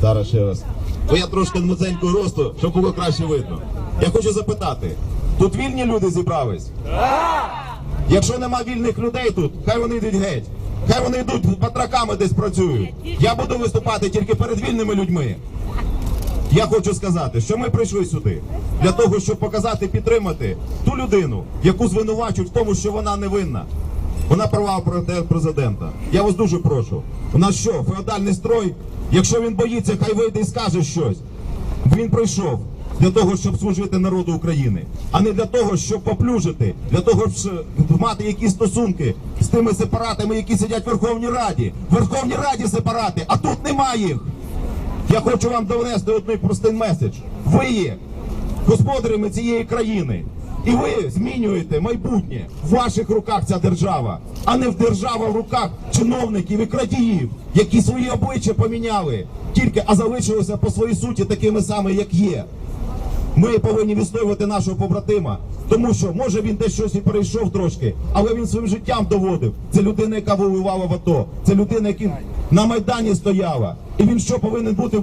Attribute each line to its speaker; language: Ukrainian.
Speaker 1: Зараз ще раз. Бо я трошки низенького росту, щоб було краще видно. Я хочу запитати: тут вільні люди зібрались? Якщо нема вільних людей тут, хай вони йдуть геть. Хай вони йдуть батраками десь працюють. Я буду виступати тільки перед вільними людьми. Я хочу сказати, що ми прийшли сюди для того, щоб показати, підтримати ту людину, яку звинувачують в тому, що вона невинна. Вона права проти президента. Я вас дуже прошу. У нас що, феодальний строй? Якщо він боїться, хай вийде і скаже щось. Він прийшов для того, щоб служити народу України, а не для того, щоб поплюжити, для того, щоб мати якісь стосунки з тими сепаратами, які сидять в Верховній Раді. В Верховній Раді сепарати, а тут немає їх. Я хочу вам донести один простий меседж. Ви є господарями цієї країни. І ви змінюєте майбутнє. В ваших руках ця держава, а не в держава в руках чиновників і крадіїв, які свої обличчя поміняли, тільки а залишилися по своїй суті такими самими, як є. Ми повинні відстоювати нашого побратима, тому що може він десь щось і перейшов трошки, але він своїм життям доводив. Це людина, яка воювала в АТО, це людина, яка на майдані стояла, і він що повинен бути